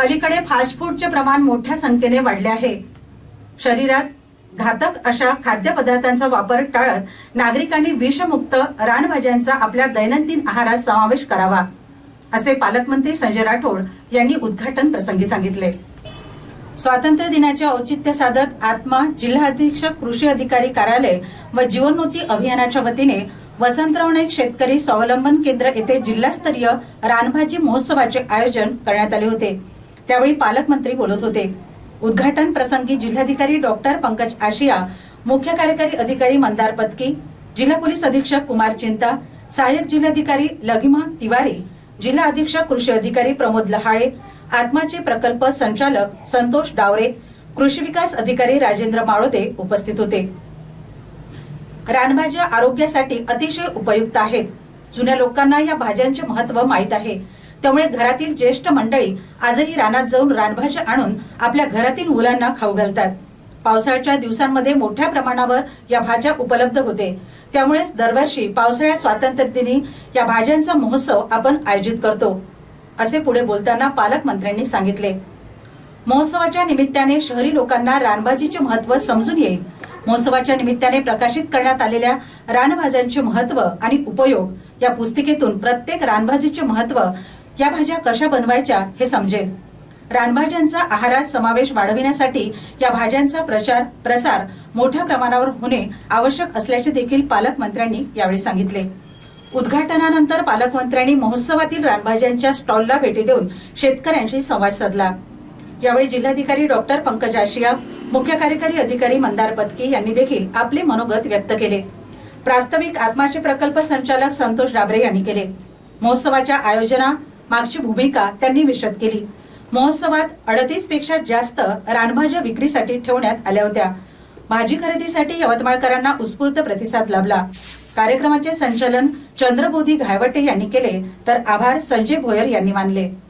अलीकडे फास्ट फूडचे प्रमाण मोठ्या संख्येने वाढले आहे. शरीरात घातक अशा खाद्यपदार्थांचा वापर टाळत नागरिकांनी विषमुक्त रानभाज्यांचा आपल्या दैनंदिन आहारात समावेश करावा असे पालकमंत्री संजय राठोड यांनी उद्घाटन प्रसंगी सांगितले. स्वातंत्र्य दिनाचे औचित्य साधत आत्मा जिल्हा अधीक्षक कृषी अधिकारी कार्यालय व जीवनोती अभियानाच्या वतीने वसंतराव नाईक शेतकरी स्वावलंबन केंद्र येथे जिल्हास्तरीय रानभाजी महोत्सवाचे आयोजन करण्यात आले होते. त्यावेळी पालकमंत्री बोलत होते. उद्घाटन प्रसंगी जिल्हाधिकारी डॉक्टर पंकज आशिया मुख्य कार्यकारी अधिकारी मंदार पत्की जिल्हा पोलीस अधीक्षक कुमार चिंता सहाय्यक जिल्हाधिकारी लघिमा तिवारी जिल्हा अधीक्षक कृषी अधिकारी प्रमोद लहाळे आत्माचे प्रकल्प संचालक संतोष डावरे कृषी विकास अधिकारी राजेंद्र माळोदे उपस्थित होते. रानभाज्या आरोग्यासाठी अतिशय उपयुक्त आहेत. जुन्या लोकांना या भाज्यांचे महत्त्व माहीत आहे. त्यामुळे घरातील ज्येष्ठ मंडळी आजही रानात जाऊन रानभाज्या आणून आपल्या घरातील मुलांना खाऊ घालतात. पावसाळ्याच्या दिवसांमध्ये मोठ्या प्रमाणावर या भाज्या उपलब्ध होते. त्यामुळेच दरवर्षी पावसाळ्या स्वातंत्र्य दिनी या भाज्यांचा महोत्सव आपण आयोजित करतो. असे पुढे बोलताना पालकमंत्र्यांनी सांगितले. महोत्सवाच्या निमित्ताने शहरी लोकांना रानभाजीचे महत्त्व समजून येईल. महोत्सवाच्या निमित्ताने प्रकाशित करण्यात आलेल्या रानभाज्यांचे महत्त्व आणि उपयोग या पुस्तिकेतून प्रत्येक रानभाजीचे महत्त्व या भाज्या कशा बनवायच्या हे समजेल. रानभाज्यांचा आहारात समावेश वाढविण्यासाठी या भाज्यांचा प्रचार प्रसार मोठ्या प्रमाणावर होणे आवश्यक असल्याचे देखील पालकमंत्र्यांनी यावेळी सांगितले. उद्घाटनानंतर पालकमंत्र्यांनी महोत्सवातील रानभाज्यांच्या स्टॉलला भेटी देऊन शेतकऱ्यांशी संवाद साधला. यावेळी जिल्हाधिकारी डॉक्टर पंकज आशिया मुख्य कार्यकारी अधिकारी मंदार पत्की यांनी देखील आपले मनोगत व्यक्त केले. प्रास्ताविक आत्माचे प्रकल्प संचालक संतोष डाबरे यांनी केले. महोत्सवाच्या आयोजना मागची भूमिका त्यांनी विशद केली. महोत्सवात अडतीसपेक्षा जास्त रानभाज्या विक्रीसाठी ठेवण्यात आल्या होत्या. भाजी खरेदीसाठी यवतमाळकरांना उत्स्फूर्त प्रतिसाद लाभला. कार्यक्रमाचे संचालन चंद्रबोधी घायवटे यांनी केले तर आभार संजय भोयर यांनी मानले.